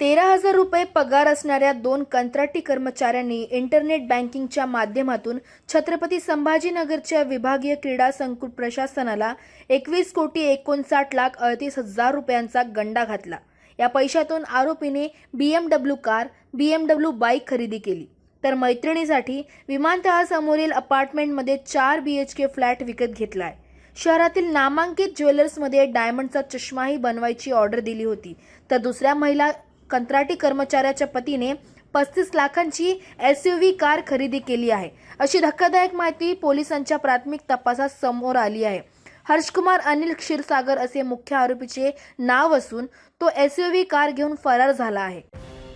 तेरा हजार रुपये पगार असणाऱ्या दोन कंत्राटी कर्मचाऱ्यांनी इंटरनेट बँकिंगच्या माध्यमातून छत्रपती संभाजीनगरच्या विभागीय क्रीडा संकुल प्रशासनाला एकवीस कोटी एकोणसाठ लाख अडतीस हजार रुपयांचा गंडा घातला. या पैशातून आरोपीने B M W car B M W bike खरेदी केली. तर मैत्रिणीसाठी विमानतळासमोरील अपार्टमेंटमध्ये चार बी एच के फ्लॅट विकत घेतलाय. शहरातील नामांकित ज्वेलर्समध्ये डायमंडचा चष्माही बनवायची ऑर्डर दिली होती. तर दुसऱ्या महिला कंत्राटी कर्मचाऱ्याच्या पतीने पस्तीस लाखांची एस यू व्ही कार खरेदी केली आहे. अशी धक्कादायक माहिती पोलिसांच्या प्राथमिक तपासात समोर आली आहे. हर्षकुमार अनिल क्षीरसागर असे मुख्य आरोपीचे नाव असून तो एस यू व्ही कार घेऊन फरार झाला आहे.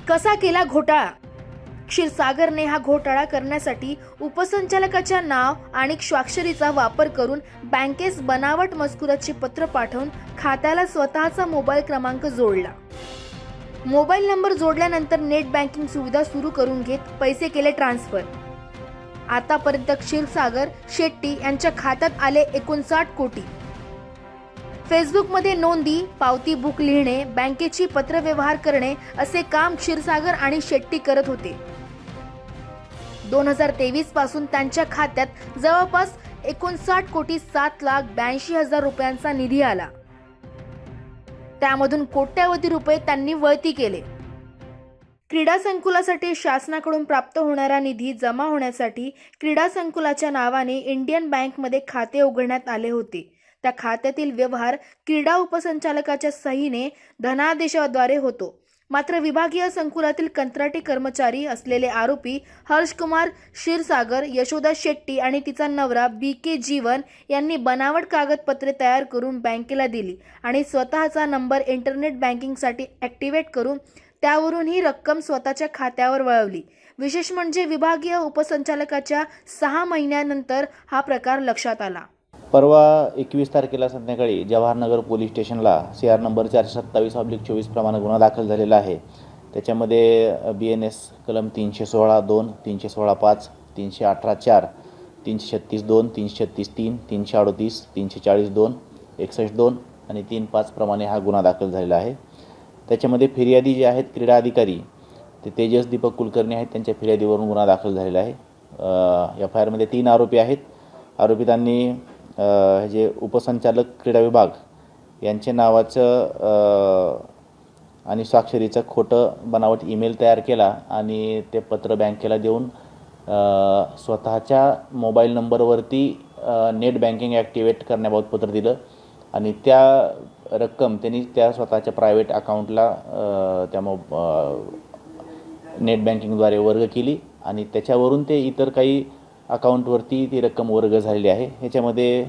कसा केला घोटाळा? क्षीरसागरने हा घोटाळा करण्यासाठी उपसंचालकाच्या नाव आणि स्वाक्षरीचा वापर करून बँकेस बनावट मजकुराचे पत्र पाठवून खात्याला स्वतःचा मोबाईल क्रमांक जोडला. मोबाईल नंबर जोडल्यानंतर नेट बँकिंग सुविधा सुरू करून घेत पैसे केले ट्रान्सफर. आतापर्यंत क्षीरसागर शेट्टी यांच्या खात्यात आले एकोणसाठ कोटी. फेसबुकमध्ये नोंदी पावती बुक लिहिणे बँकेची पत्रव्यवहार करणे असे काम क्षीरसागर आणि शेट्टी करत होते. दोन हजार तेवीसपासून त्यांच्या खात्यात जवळपास एकोणसाठ कोटी सात लाख ब्याऐंशी हजार रुपयांचा निधी आला. त्यामधून कोट्यावधी रुपये त्यांनी वळती केले. क्रीडा संकुलासाठी शासनाकडून प्राप्त होणारा निधी जमा होण्यासाठी क्रीडा संकुलाच्या नावाने इंडियन बँकमध्ये खाते उघडण्यात आले होते. त्या खात्यातील व्यवहार क्रीडा उपसंचालकाच्या सहीने धनादेशाद्वारे होतो. मात्र विभागीय संकुलातील कंत्राटी कर्मचारी असलेले आरोपी हर्षकुमार क्षीरसागर यशोदा शेट्टी आणि तिचा नवरा बी के जीवन यांनी बनावट कागदपत्रे तयार करून बँकेला दिली आणि स्वतःचा नंबर इंटरनेट बँकिंगसाठी ॲक्टिवेट करून त्यावरून ही रक्कम स्वतःच्या खात्यावर वळवली. विशेष म्हणजे विभागीय उपसंचालकाच्या सहा महिन्यानंतर हा प्रकार लक्षात आला. परवा एकवीस तारखेला संध्याकाळी जवाहरनगर पोलीस स्टेशनला सी आर नंबर चारशे सत्तावीस ऑब्लिक चोवीस प्रमाणे गुन्हा दाखल झालेला आहे. त्याच्यामध्ये बी एन एस कलम तीनशे सोळा दोन तीनशे सोळा पाच तीनशे अठरा चार तीनशे छत्तीस दोन तीनशे छत्तीस तीन तीनशे अडतीस तीनशे चाळीस दोन एकसष्ट दोन आणि तीन पाच प्रमाणे हा गुन्हा दाखल झालेला आहे. त्याच्यामध्ये फिर्यादी जे आहेत क्रीडा अधिकारी ते तेजस दीपक कुलकर्णी आहेत त्यांच्या फिर्यादीवरून गुन्हा दाखल झालेला आहे. एफ आय आरमध्ये तीन आरोपी आहेत. आरोपितांनी जे उपसंचालक क्रीडा विभाग यांचे नावाचं आणि स्वाक्षरीचं खोटं बनावट ईमेल तयार केला आणि ते पत्र बँकेला देऊन स्वतःच्या मोबाईल नंबरवरती नेट बँकिंग ॲक्टिवेट करण्याबाबत पत्र दिलं आणि त्या रक्कम त्यांनी त्या स्वतःच्या प्रायव्हेट अकाउंटला त्या मो नेट बँकिंगद्वारे वर्ग केली आणि त्याच्यावरून ते इतर काही अकाउंटवरती ती रक्कम वर्ग झालेली आहे. ह्याच्यामध्ये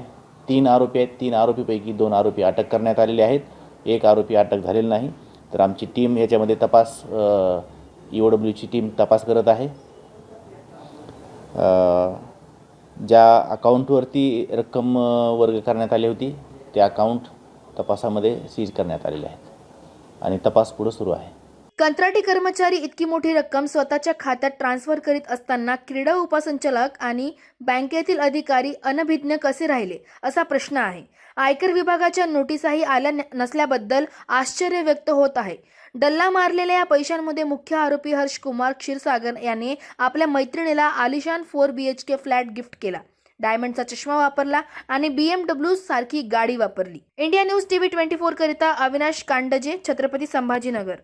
तीन आरोपी आहेत. तीन आरोपीपैकी दोन आरोपी अटक करण्यात आलेले आहेत. एक आरोपी अटक झालेला नाही. तर आमची टीम ह्याच्यामध्ये तपास ई ओ डब्ल्यूची टीम तपास करत आहे. ज्या अकाउंटवरती रक्कम वर्ग करण्यात आली होती ते अकाउंट तपासामध्ये सीज करण्यात आलेले आहेत. आणि तपास पुढं सुरू आहे. कंत्राटी कर्मचारी इतकी मोठी रक्कम स्वतःच्या खात्यात ट्रान्सफर करीत असताना क्रीडा उपसंचालक आणि बँकेतील अधिकारी अनभिज्ञ कसे राहिले असा प्रश्न आहे. आयकर विभागाच्या नोटीसाही आल्या नसल्याबद्दल आश्चर्य व्यक्त होत आहे. डल्ला मारलेल्या या पैशांमध्ये मुख्य आरोपी हर्ष कुमार क्षीरसागर याने आपल्या मैत्रिणीला आलिशान four B H K flat gift केला. डायमंडचा चष्मा वापरला आणि बीएमडब्ल्यू सारखी गाडी वापरली. India news TV twenty four करिता अविनाश कांडजे छत्रपती संभाजीनगर.